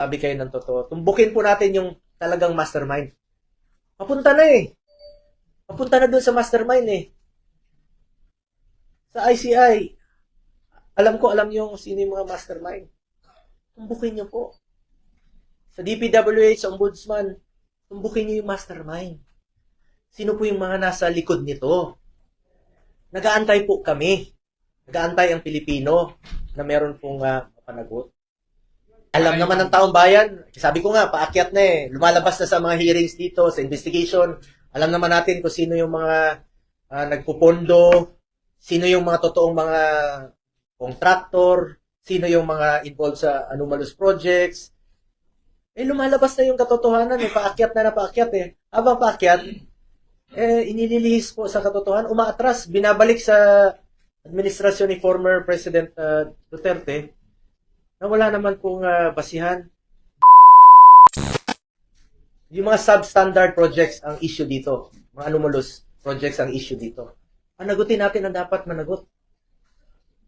sabi kayo ng totoo. Tumbukin po natin yung talagang mastermind. Papunta na eh. Papunta na dun sa mastermind eh. Sa ICI, alam ko, alam nyo kung sino yung mga mastermind. Tumbukin nyo po. Sa DPWH, Ombudsman, tumbukin nyo yung mastermind. Sino po yung mga nasa likod nito? Nagaantay po kami. Nagaantay ang Pilipino na meron pong uh, panagot. Alam naman ng taong bayan, sabi ko nga, paakyat na eh. Lumalabas na sa mga hearings dito, sa investigation. Alam naman natin kung sino yung mga uh, nagpupondo, sino yung mga totoong mga contractor, sino yung mga involved sa anomalous projects. Eh, lumalabas na yung katotohanan eh. Paakyat na na paakyat eh. Habang paakyat, eh, inililihis po sa katotohanan, umaatras, binabalik sa administrasyon ni former President uh, Duterte na wala naman pong uh, basihan. Yung mga substandard projects ang issue dito. Mga anomalous projects ang issue dito. Panagutin natin ang dapat managot.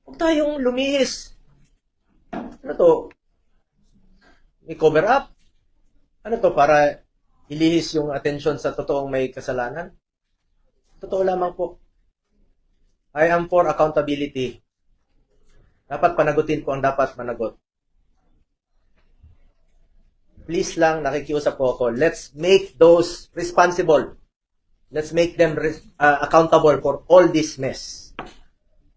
Huwag tayong lumihis. Ano to? May cover up? Ano to? Para ilihis yung attention sa totoong may kasalanan? Totoo lamang po. I am for accountability. Dapat panagutin po ang dapat managot. Please lang, nakikiusap po ako, let's make those responsible. Let's make them uh, accountable for all this mess.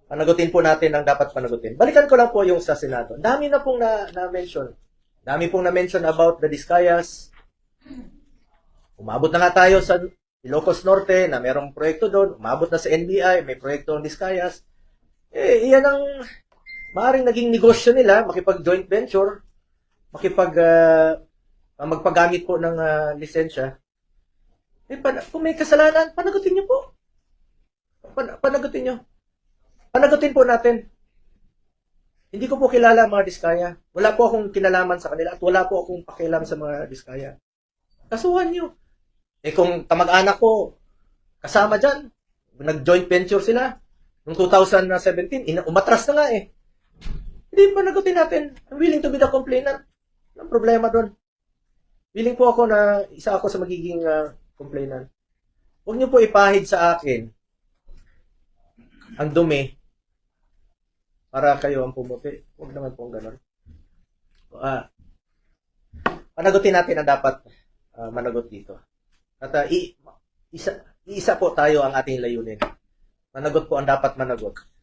Panagutin po natin ang dapat panagutin. Balikan ko lang po yung sa Senado. Dami na pong na- na-mention. Dami pong na-mention about the Discayas. Umabot na nga tayo sa Ilocos Norte na merong proyekto doon. Umabot na sa NBI, may proyekto ng Discayas. Eh, iyan ang maaring naging negosyo nila, makipag-joint venture, makipag uh, magpagamit po ng uh, lisensya. Eh, pan- kung may kasalanan, panagutin niyo po. Pan- panagutin niyo. Panagutin po natin. Hindi ko po kilala ang mga diskaya. Wala po akong kinalaman sa kanila at wala po akong pakialam sa mga diskaya. Kasuhan niyo. Eh kung kamag-anak ko, kasama dyan, nag-joint venture sila, noong 2017, ina- umatras na nga eh. Hindi panagutin natin. I'm willing to be the complainant. Anong problema doon? Willing po ako na isa ako sa magiging uh, complainant. Huwag niyo po ipahid sa akin ang dumi para kayo ang pumuti. Huwag naman po ganun. Ah, panagutin natin ang dapat uh, managot dito. At uh, i- isa, isa po tayo ang ating layunin. Managot po ang dapat managot.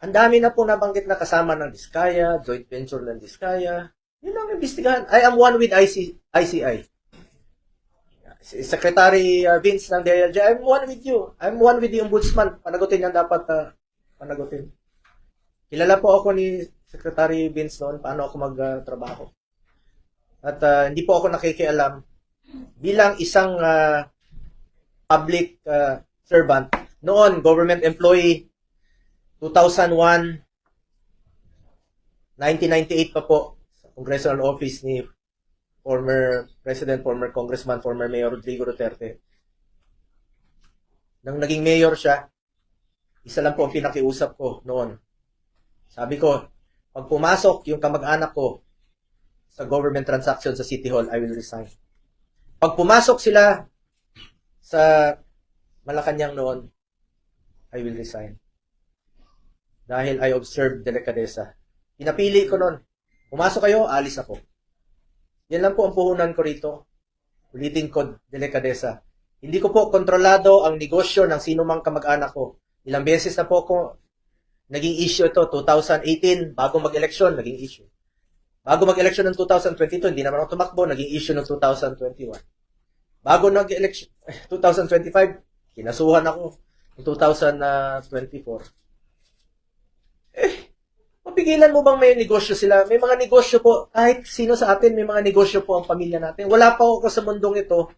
Ang dami na po nabanggit na kasama ng Diskaya, joint venture ng Diskaya. Yun ang imbestigahan. I am one with IC, ICI. Si Secretary uh, Vince ng DILG, I'm one with you. I'm one with the Ombudsman. Panagutin yan dapat uh, panagutin. Kilala po ako ni Secretary Vince noon paano ako magtrabaho. At uh, hindi po ako nakikialam bilang isang uh, public uh, servant. Noon, government employee, 2001, 1998 pa po, sa congressional office ni former President, former Congressman, former Mayor Rodrigo Duterte. Nang naging mayor siya, isa lang po ang pinakiusap ko noon. Sabi ko, pag pumasok yung kamag-anak ko sa government transaction sa City Hall, I will resign. Pag pumasok sila sa Malacanang noon, I will resign. Dahil I observed delikadesa. Pinapili ko noon. Pumasok kayo, alis ako. Yan lang po ang puhunan ko rito. Ulitin ko, delikadesa. Hindi ko po kontrolado ang negosyo ng sino mang kamag-anak ko. Ilang beses na po ako naging issue ito. 2018, bago mag-eleksyon, naging issue. Bago mag-eleksyon ng 2022, hindi naman ako tumakbo, naging issue ng 2021. Bago nag-eleksyon, 2025, kinasuhan ako ng 2024. Mapigilan mo bang may negosyo sila? May mga negosyo po, kahit sino sa atin, may mga negosyo po ang pamilya natin. Wala pa ako sa mundong ito,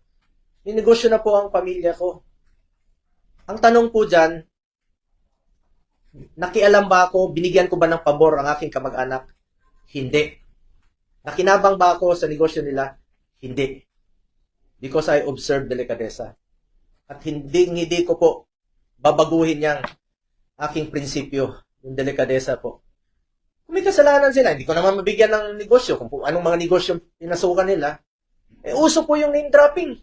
may negosyo na po ang pamilya ko. Ang tanong po dyan, nakialam ba ako, binigyan ko ba ng pabor ang aking kamag-anak? Hindi. Nakinabang ba ako sa negosyo nila? Hindi. Because I observed delikadesa. At hindi, hindi ko po babaguhin yang aking prinsipyo, yung delikadesa po. May kasalanan sila, hindi ko naman mabigyan ng negosyo kung anong mga negosyo pinasukan nila. Eh, uso po yung name dropping.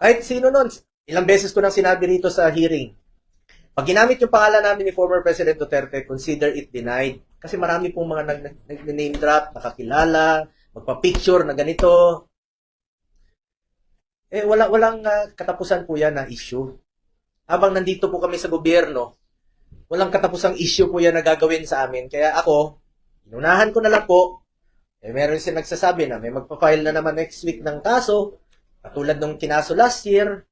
Kahit sino nun. Ilang beses ko nang sinabi rito sa hearing. Pag ginamit yung pangalan namin ni former President Duterte, consider it denied. Kasi marami pong mga nag, nag, drop, nakakilala, magpa-picture na ganito. Eh, wala, walang ah, katapusan po yan na issue. Habang nandito po kami sa gobyerno, walang katapusang issue po yan na gagawin sa amin. Kaya ako, inunahan ko na lang po. Eh, meron siya nagsasabi na may magpa-file na naman next week ng kaso, katulad nung kinaso last year,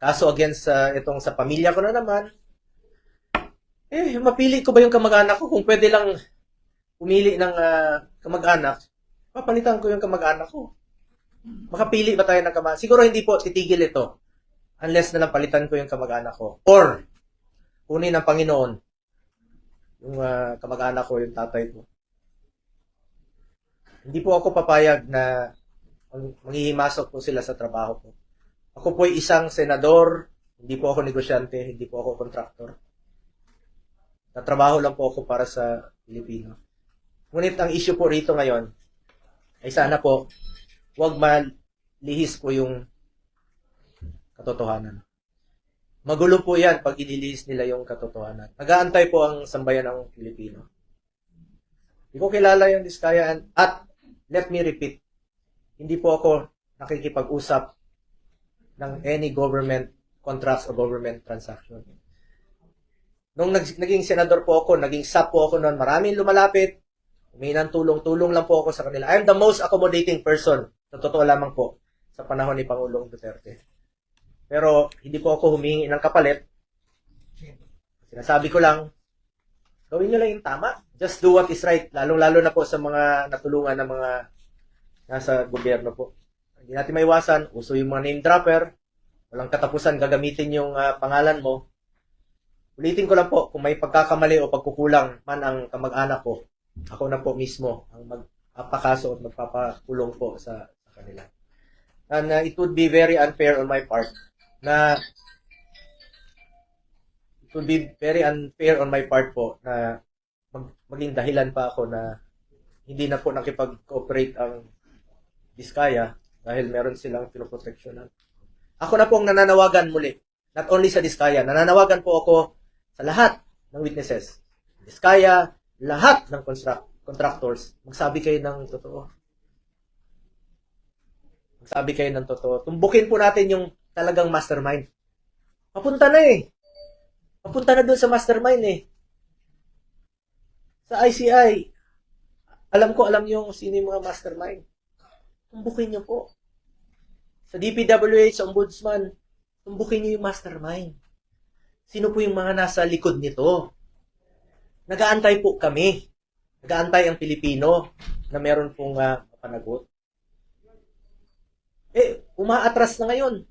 kaso against sa itong sa pamilya ko na naman. Eh, mapili ko ba yung kamag-anak ko? Kung pwede lang pumili ng ah, kamag-anak, papalitan ko yung kamag-anak ko. Makapili ba tayo ng kamag Siguro hindi po titigil ito unless na lang palitan ko yung kamag-anak ko. Or, kunin ng Panginoon yung ah, kamag-anak ko, yung tatay ko. Hindi po ako papayag na mag- manghihimasok po sila sa trabaho ko. Ako po ay isang senador, hindi po ako negosyante, hindi po ako kontraktor. Natrabaho lang po ako para sa Pilipino. Ngunit ang issue po rito ngayon ay sana po huwag malihis po yung katotohanan. Magulo po yan pag ililihis nila yung katotohanan. Nagaantay po ang sambayan ng Pilipino. Hindi ko kilala yung Diskaya and- at let me repeat, hindi po ako nakikipag-usap ng any government contracts or government transaction. Nung nag- naging senador po ako, naging SAP po ako noon, maraming lumalapit, humingi ng tulong-tulong lang po ako sa kanila. I'm the most accommodating person, sa totoo lamang po, sa panahon ni Pangulong Duterte. Pero hindi po ako humingi ng kapalit. Sinasabi ko lang, gawin nyo lang yung tama. Just do what is right. Lalong-lalo na po sa mga natulungan ng mga nasa gobyerno po. Hindi natin maiwasan, uso yung mga name dropper, walang katapusan gagamitin yung ah, pangalan mo. Ulitin ko lang po, kung may pagkakamali o pagkukulang man ang kamag-anak ko, ako na po mismo ang magpapakaso at magpapakulong po sa, sa kanila. And uh, it would be very unfair on my part na it would be very unfair on my part po na mag, maging dahilan pa ako na hindi na po nakipag-cooperate ang Diskaya dahil meron silang pinoproteksyonan. Ako na po ang nananawagan muli. Not only sa Diskaya, nananawagan po ako sa lahat ng witnesses. Diskaya, lahat ng construct, contractors, magsabi kayo ng totoo. Magsabi kayo ng totoo. Tumbukin po natin yung talagang mastermind. Papunta na eh. Papunta na doon sa mastermind eh. Sa ICI, alam ko, alam niyo sino yung mga mastermind. Tumbukin niyo po. Sa DPWH, sa Ombudsman, tumbukin niyo yung mastermind. Sino po yung mga nasa likod nito? Nagaantay po kami. Nagaantay ang Pilipino na meron pong uh, panagot. Eh, umaatras na ngayon.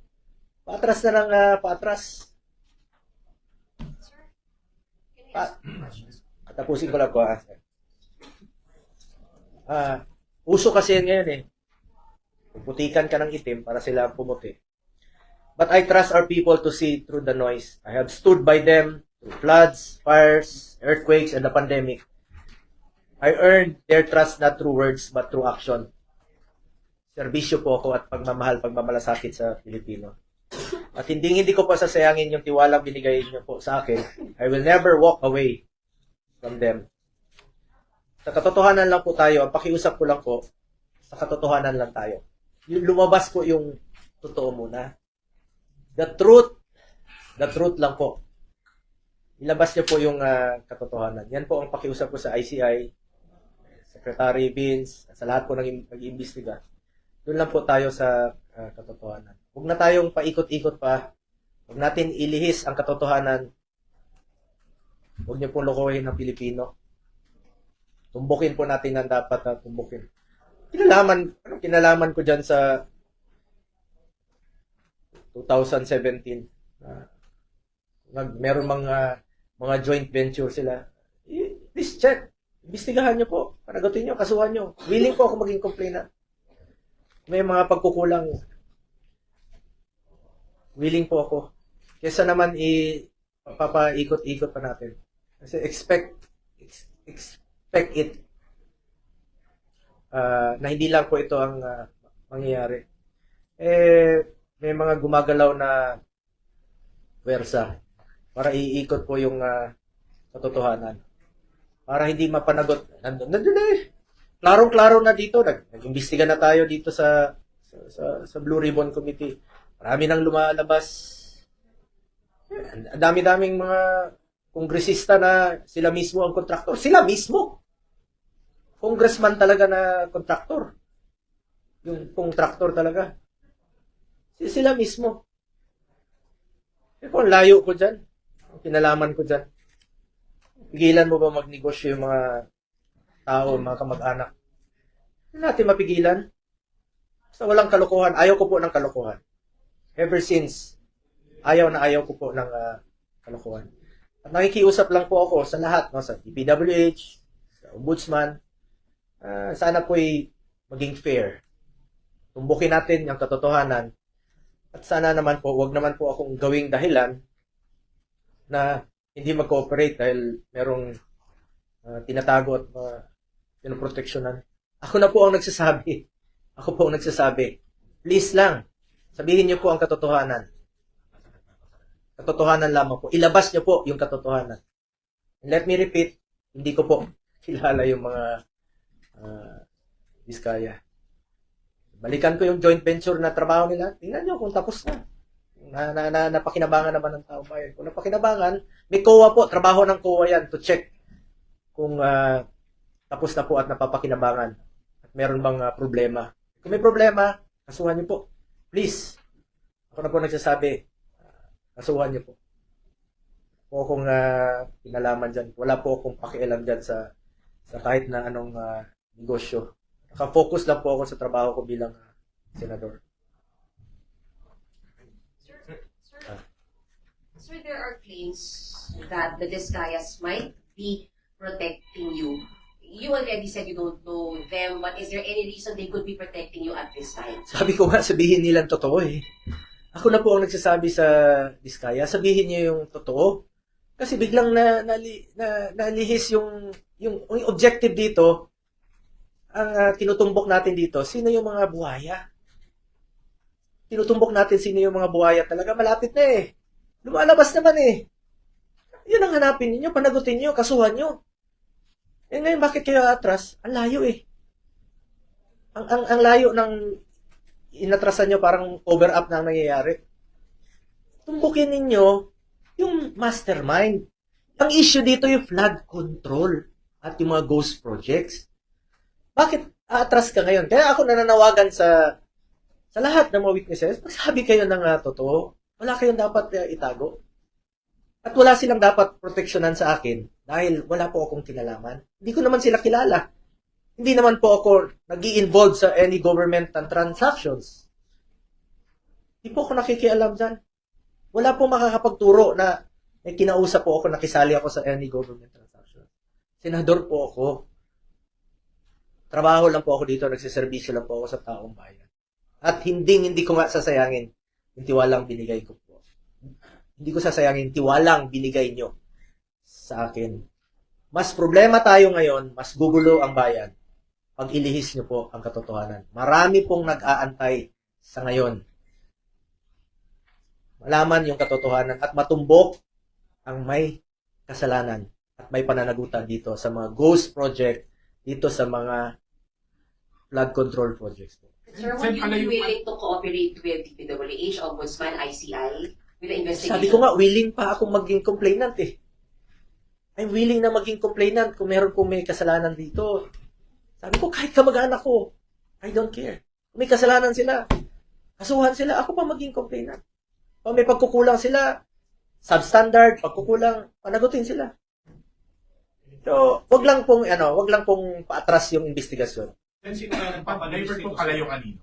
Paatras na lang, ah, paatras. Pa tapusin ko lang po. Ah, Ah, uso kasi yan ngayon eh. Putikan ka ng itim para sila pumuti. But I trust our people to see through the noise. I have stood by them through floods, fires, earthquakes, and the pandemic. I earned their trust not through words but through action. Serbisyo po ako at pagmamahal, pagmamalasakit sa Pilipino. At hindi hindi ko pa sasayangin yung tiwalang binigay niyo po sa akin. I will never walk away from them. Sa katotohanan lang po tayo, ang pakiusap ko lang po, sa katotohanan lang tayo. Yung lumabas po yung totoo muna. The truth, the truth lang po. Ilabas niyo po yung ah, katotohanan. Yan po ang pakiusap ko sa ICI, Secretary Vince, sa lahat po nag- nag-iimbestiga. Doon lang po tayo sa ah, katotohanan. Huwag na tayong paikot-ikot pa. Huwag natin ilihis ang katotohanan. Huwag niyo pong lokohin ang Pilipino. Tumbukin po natin ang dapat na tumbukin. Kinalaman, ano kinalaman ko dyan sa 2017 na nag meron mga mga joint venture sila. I- Please check. Imbestigahan niyo po. Panagutin niyo, kasuhan niyo. Willing po ako maging complainant. May mga pagkukulang. Willing po ako. Kesa naman i papaikot-ikot pa natin. Kasi expect ex, ex, expect it ah, na hindi lang po ito ang ah, mangyayari. Eh, may mga gumagalaw na wersa para iikot po yung ah, katotohanan. Para hindi mapanagot. Nandun, nandun na eh. Klarong-klaro na dito. Nag, nag-imbestiga na tayo dito sa, sa, sa, sa Blue Ribbon Committee. Marami nang lumalabas. Ang dami-daming mga kongresista na sila mismo ang kontraktor. Sila mismo. Congressman talaga na kontraktor. Yung kontraktor talaga. Si- Sila mismo. Kung layo ko dyan, ang kinalaman ko dyan, pigilan mo ba magnegosyo yung mga tao, mga kamag-anak? Hindi natin mapigilan. Basta walang kalokohan. Ayaw ko po ng kalokohan. Ever since, ayaw na ayaw ko po ng ah, kalokohan. At nakikiusap lang po ako sa lahat, no, sa DPWH, sa Ombudsman, ah, sana po'y maging fair. Tumbukin natin yung katotohanan. At sana naman po, wag naman po akong gawing dahilan na hindi mag-cooperate dahil merong ah, tinatago at mga pinoproteksyonan. Ako na po ang nagsasabi. Ako po ang nagsasabi. Please lang, sabihin niyo po ang katotohanan. Katotohanan lamang po. Ilabas niyo po yung katotohanan. And let me repeat, hindi ko po kilala yung mga uh. Balikan ko yung joint venture na trabaho nila. Tingnan nyo kung tapos na. Na, na, na napakinabangan naman ng tao bayan. Kung napakinabangan, may COA po. Trabaho ng COA yan to check kung ah, tapos na po at napapakinabangan. At meron bang ah, problema. Kung may problema, kasuhan niyo po. Please. Ako na po nagsasabi, ah, kasuhan niyo po. Po akong uh, pinalaman dyan. Wala po akong pakialam dyan sa, sa kahit na anong ah, negosyo. Nakafocus lang po ako sa trabaho ko bilang ah, senador. Sir, sir, sir, there are claims that the Discayas might be protecting you. You already said you don't know them, but is there any reason they could be protecting you at this time? Sabi ko nga, sabihin nilang totoo eh. Ako na po ang nagsasabi sa Diskaya, sabihin niyo yung totoo. Kasi biglang na, nali, na nalihis yung, yung, yung objective dito, ang ah, tinutumbok natin dito, sino yung mga buhaya? Tinutumbok natin sino yung mga buhaya talaga, malapit na eh. Lumalabas naman eh. Yun ang hanapin niyo, panagutin niyo, kasuhan niyo. Eh ngayon, bakit kayo atras? Ang layo eh. Ang, ang, ang layo ng inatrasan nyo, parang over up na ang nangyayari. Tumbukin ninyo yung mastermind. Ang issue dito yung flood control at yung mga ghost projects. Bakit aatras ka ngayon? Kaya ako nananawagan sa sa lahat ng mga witnesses, magsabi kayo ng uh, totoo. Wala kayong dapat uh, itago. At wala silang dapat proteksyonan sa akin dahil wala po akong kinalaman. Hindi ko naman sila kilala. Hindi naman po ako nag involve sa any government transactions. Hindi po ako nakikialam dyan. Wala po makakapagturo na may kinausap po ako, nakisali ako sa any government transaction. Senador po ako. Trabaho lang po ako dito, nagsiservisyo lang po ako sa taong bayan. At hindi, hindi ko nga sasayangin yung tiwalang binigay ko po. Hindi ko sasayangin tiwalang binigay nyo sa akin. Mas problema tayo ngayon, mas gugulo ang bayan pag ilihis nyo po ang katotohanan. Marami pong nag-aantay sa ngayon. Malaman yung katotohanan at matumbok ang may kasalanan at may pananagutan dito sa mga ghost project, dito sa mga flood control projects. Sir, would you be palayo- willing to cooperate with DPWH, Ombudsman, ICI, with the investigation? Sabi ko nga, willing pa akong maging complainant eh. I'm willing na maging complainant kung meron kong may kasalanan dito. Sabi ko, kahit kamag-anak ko, I don't care. Kung may kasalanan sila, kasuhan sila, ako pa maging complainant. Kung may pagkukulang sila, substandard, pagkukulang, panagutin sila. So, wag lang pong, ano, wag lang pong paatras yung investigasyon. Then sino na nagpapaliver po pala yung kanino?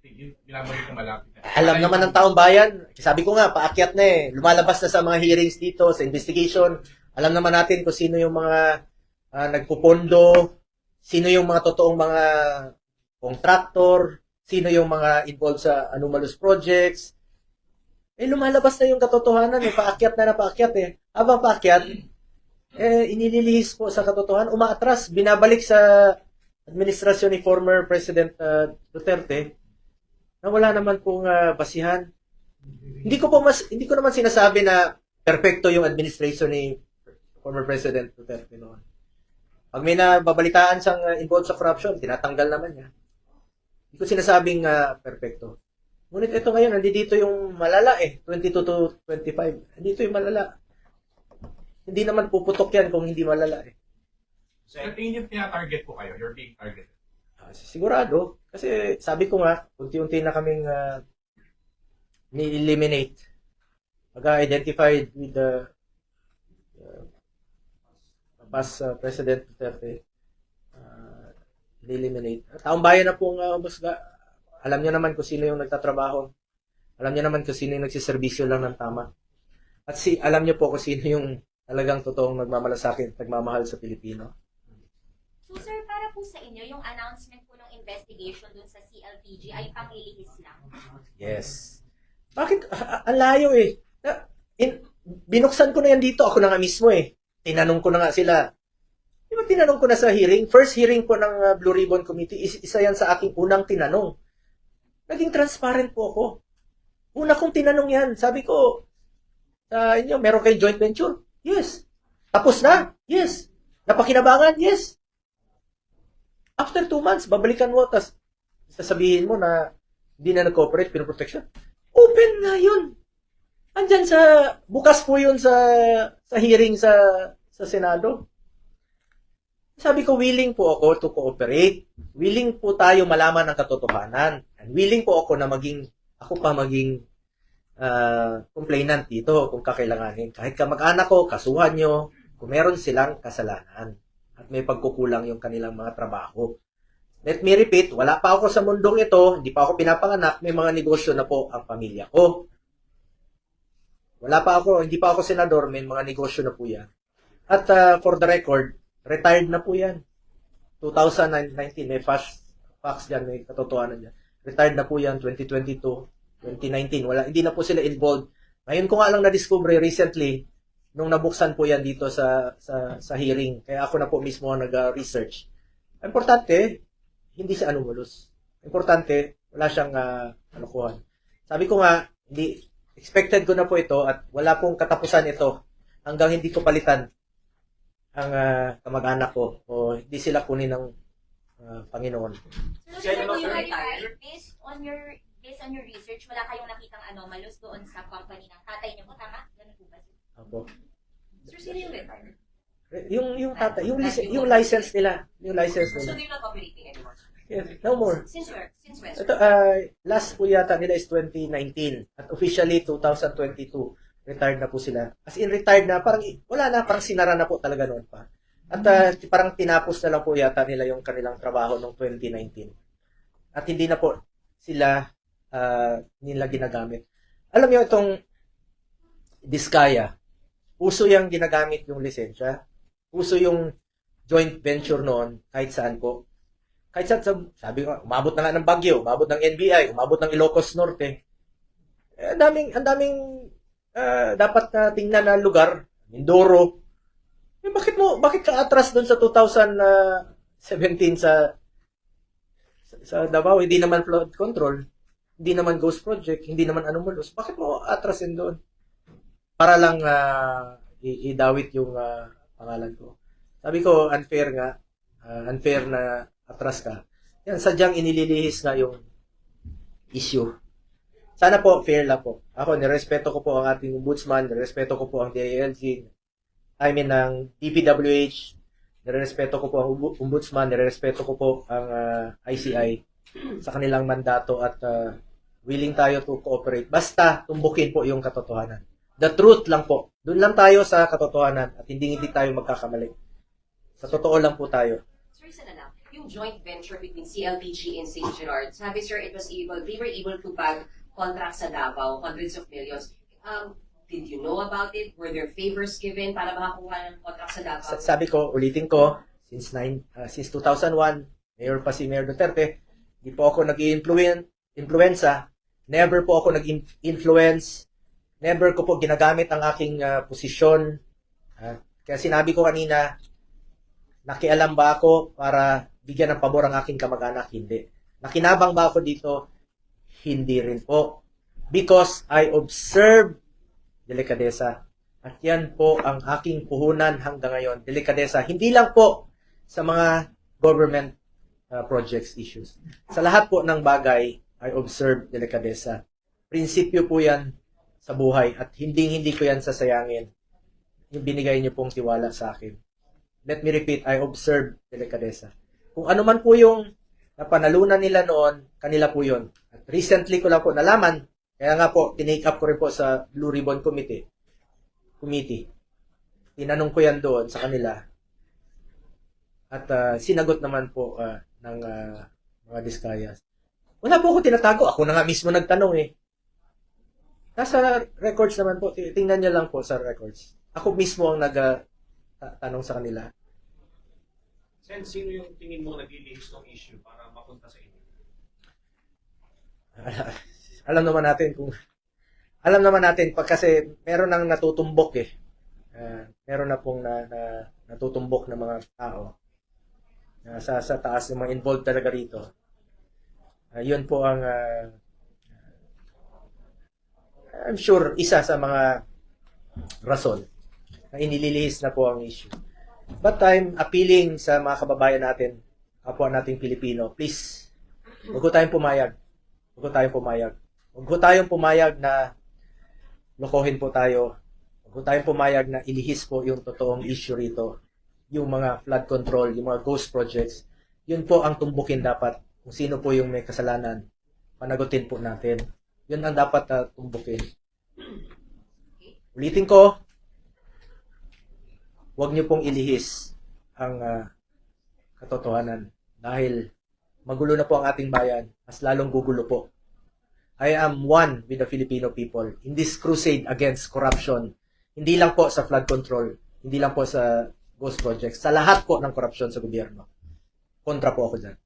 Yung binabalik ko malapit. Alam naman ng taong bayan, sabi ko nga, paakyat na eh. Lumalabas na sa mga hearings dito, sa investigation. Alam naman natin kung sino yung mga ah, nagpupondo, sino yung mga totoong mga contractor, sino yung mga involved sa anomalous projects. Eh, lumalabas na yung katotohanan eh. Paakyat na na paakyat eh. Habang paakyat, eh, inililihis po sa katotohanan, umaatras, binabalik sa administrasyon ni former President uh, Duterte na wala naman pong uh, basihan. Hindi ko po mas hindi ko naman sinasabi na perpekto yung administration ni former President Duterte noon. Pag may nababalitaan siyang uh, involved sa corruption, tinatanggal naman niya. Hindi ko sinasabing uh, perpekto. Ngunit ito ngayon, nandito yung malala eh, 22 to 25. Nandito yung malala. Hindi naman puputok yan kung hindi malala eh. So, sa tingin niyo tina-target po kayo? You're being targeted. Ah, sigurado. Kasi sabi ko nga, unti-unti na kaming uh, ni-eliminate. Pag-identified with the uh, past uh, President Duterte. Uh, ni-eliminate. Taong bayan na pong uh, musga. Alam niyo naman kung sino yung nagtatrabaho. Alam niyo naman kung sino yung nagsiservisyo lang ng tama. At si alam niyo po kung sino yung talagang totoong nagmamalasakit at nagmamahal sa Pilipino. So sir, para po sa inyo, yung announcement po ng investigation dun sa CLPG ay panglilihis lang. Yes. Bakit? Ang layo eh. In, binuksan ko na yan dito. Ako na nga mismo eh. Tinanong ko na nga sila. Di ba tinanong ko na sa hearing? First hearing ko ng ah, Blue Ribbon Committee, is, isa yan sa aking unang tinanong. Naging transparent po ako. Una kong tinanong yan. Sabi ko, sa inyo, meron kayong joint venture? Yes. Tapos na? Yes. Napakinabangan? Yes. After two months, babalikan mo, tas sasabihin mo na hindi na nag-cooperate, pinoprotection. Open na yun. Andyan sa, bukas po yun sa, sa hearing sa, sa Senado. Sabi ko, willing po ako to cooperate. Willing po tayo malaman ang katotohanan. And willing po ako na maging, ako pa maging ah, complainant dito kung kakailanganin. Kahit kamag-anak ko, kasuhan nyo, kung meron silang kasalanan at may pagkukulang yung kanilang mga trabaho. Let me repeat, wala pa ako sa mundong ito, hindi pa ako pinapanganak, may mga negosyo na po ang pamilya ko. Wala pa ako, hindi pa ako senador, may mga negosyo na po yan. At ah, for the record, retired na po yan. 2019, may fax, fax dyan, may katotohanan dyan. Retired na po yan, 2022, 2019. Wala, hindi na po sila involved. Ngayon ko nga lang na-discover recently, nung nabuksan po yan dito sa, sa, sa hearing. Kaya ako na po mismo nag-research. Importante, hindi siya anomalous. Importante, wala siyang uh, kalokohan. Sabi ko nga, hindi, expected ko na po ito at wala pong katapusan ito hanggang hindi ko palitan ang ah, kamag-anak ko o hindi sila kunin ng ah, Panginoon. So Sir, you verify, based on your based on your research, wala kayong nakitang anomalous doon sa company ng tatay niyo po, tama? Ganun po ba? sir? Opo. Sir, sino yung retired? Yung yung tata, yung lic- yung license nila, yung license So, nila. they're not operating anymore. Yes, no more. Since where? Since when? Ito, ah, last po yata nila is 2019 at officially 2022 retired na po sila. As in retired na, parang wala na, parang sinara na po talaga noon pa. At ah, parang tinapos na lang po yata nila yung kanilang trabaho noong 2019. At hindi na po sila ah, nila ginagamit. Alam niyo itong Diskaya, uso yung ginagamit yung lisensya. Uso yung joint venture noon kahit saan po. Kahit sa- sabi ko, umabot na nga ng Baguio, umabot ng NBI, umabot ng Ilocos Norte. Eh, ang daming, ang daming ah, dapat na tingnan na lugar. Mindoro. Eh, bakit mo, bakit ka atras doon sa 2017 sa sa, sa Davao, hindi naman flood control, hindi naman ghost project, hindi naman anomalous. Bakit mo atrasin doon? Para lang i- idawit yung ah, pangalan ko. Sabi ko, unfair nga. Ah, unfair na atras ka. Yan, sadyang inililihis na yung issue. Sana po, fair lang po. Ako, nirespeto ko po ang ating ombudsman, nirespeto ko po ang DILG, I mean, ang DPWH, nirespeto ko po ang ombu- ombudsman, nirespeto ko po ang ah, ICI sa kanilang mandato at ah, willing tayo to cooperate. Basta, tumbukin po yung katotohanan. The truth lang po. Doon lang tayo sa katotohanan at hindi hindi tayo magkakamali. Sa totoo lang po tayo. Sir, isa lang. Yung joint venture between CLPG and St. Gerard, sabi sir, it was able, they were able to bag contracts sa Davao, hundreds of millions. Um, did you know about it? Were there favors given para makakuha ng contract sa Davao? Sa- Sabi ko, ulitin ko, since nine, ah, since 2001, mayor pa si Mayor Duterte, hindi po ako nag-influence, influenza, never po ako nag-influence, never ko po ginagamit ang aking ah, posisyon, ah, Kaya sinabi ko kanina, nakialam ba ako para bigyan ng pabor ang aking kamag-anak? Hindi. Nakinabang ba ako dito? Hindi rin po. Because I observe delikadesa. At yan po ang aking puhunan hanggang ngayon. Delikadesa. Hindi lang po sa mga government uh, projects issues. Sa lahat po ng bagay, I observe delikadesa. Prinsipyo po yan sa buhay at hindi hindi ko yan sasayangin yung binigay niyo pong tiwala sa akin. Let me repeat, I observe delikadesa. Kung ano man po yung napanalunan nila noon, kanila po yun. At recently ko lang po nalaman, kaya nga po, tinake up ko rin po sa Blue Ribbon Committee. Committee. Tinanong ko yan doon sa kanila. At ah, sinagot naman po ah, ng ah, mga diskayas. Wala po ako tinatago. Ako na nga mismo nagtanong eh. Nasa records naman po. Ti- Tingnan niyo lang po sa records. Ako mismo ang nag-tanong sa kanila. Sen, sino yung tingin mo naglilihis ng issue para mapunta sa inyo? alam naman natin kung alam naman natin pag kasi meron nang natutumbok eh. Ah, meron na pong na, na, natutumbok na mga tao. na sa sa taas ng mga involved talaga rito. Ah, yun po ang ah, I'm sure isa sa mga rason na inililihis na po ang issue. But I'm appealing sa mga kababayan natin, kapwa nating Pilipino, please, huwag ko tayong pumayag. Huwag ko tayong pumayag. Huwag ko tayong pumayag na lokohin po tayo. Huwag ko tayong pumayag na ilihis po yung totoong issue rito. Yung mga flood control, yung mga ghost projects. Yun po ang tumbukin dapat. Kung sino po yung may kasalanan, panagutin po natin. Yun ang dapat na tumbukin. Ulitin ko, huwag niyo pong ilihis ang ah, katotohanan dahil magulo na po ang ating bayan, mas lalong gugulo po. I am one with the Filipino people in this crusade against corruption. Hindi lang po sa flood control, hindi lang po sa ghost projects, sa lahat po ng korupsyon sa gobyerno. Kontra po ako dyan.